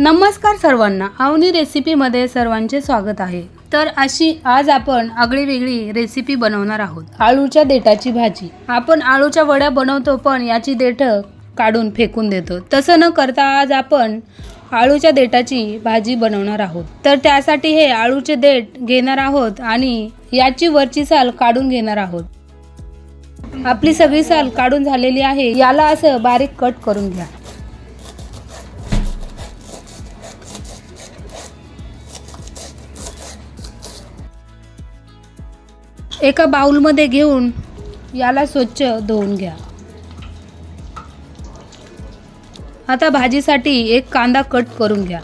नमस्कार सर्वांना. अवनी रेसिपीमध्ये सर्वांचे स्वागत आहे. तर अशी आज आपण आगळी वेगळी रेसिपी बनवणार आहोत. आळूच्या देठाची भाजी. आपण आळूच्या वड्या बनवतो पण याची देठ काढून फेकून देतो. तसं न करता आज आपण आळूच्या देठाची भाजी बनवणार आहोत. तर त्यासाठी हे आळूचे देठ घेणार आहोत आणि याची वरची साल काढून घेणार आहोत. आपली सगळी साल काढून झालेली आहे. याला असं बारीक कट करून घ्या. एका बाउलमध्ये घेऊन याला स्वच्छ धुवून घ्या. आता भाजीसाठी एक कांदा कट करून घ्या.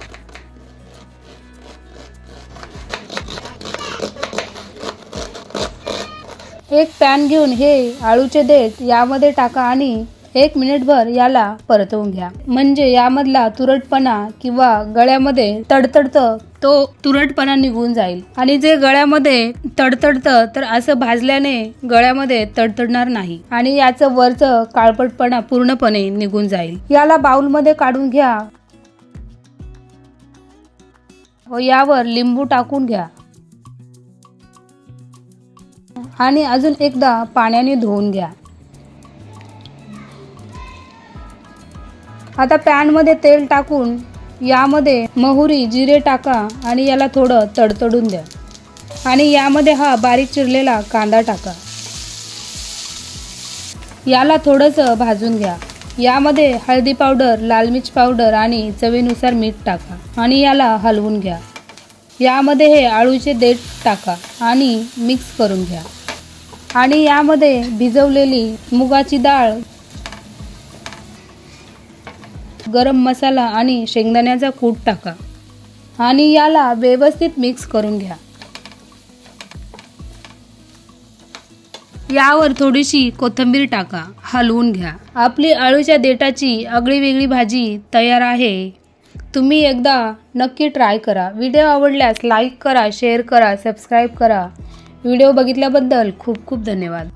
एक पॅन घेऊन हे आळूचे देठ यामध्ये टाका आणि एक मिनिटभर याला परतवून घ्या. म्हणजे यामधला तुरटपणा किंवा गळ्यामध्ये तडतडतं तो तुरटपणा निघून जाईल. आणि जे गळ्यामध्ये तडतडतं तर असं भाजल्याने गळ्यामध्ये तडतडणार नाही. आणि याचं वरचं काळपटपणा पूर्णपणे निघून जाईल. याला बाउलमध्ये काढून घ्या. व यावर लिंबू टाकून घ्या. आणि अजून एकदा पाण्याने धुवून घ्या. आता पॅनमध्ये तेल टाकून यामध्ये मोहरी जिरे टाका आणि याला थोडं तडतडून द्या. आणि यामध्ये हा बारीक चिरलेला कांदा टाका. याला थोडंसं भाजून घ्या. यामध्ये हळदी पावडर लाल मिर्च पावडर आणि चवीनुसार मीठ टाका आणि याला हलवून घ्या. यामध्ये हे आळूचे देठ टाका आणि मिक्स करून घ्या. आणि यामध्ये भिजवलेली मुगाची डाळ गरम मसाला आणि शेंगदाण्याचा कूट टाका. आणि याला व्यवस्थित मिक्स करून घ्या. यावर थोडीशी कोथिंबीर टाका. हलवून घ्या. आपली आळूच्या देटाची आगळी वेगळी भाजी तयार आहे. तुम्ही एकदा नक्की ट्राय करा. व्हिडिओ आवडल्यास लाईक करा शेअर करा सबस्क्राईब करा. व्हिडिओ बघितल्याबद्दल खूप खूप धन्यवाद.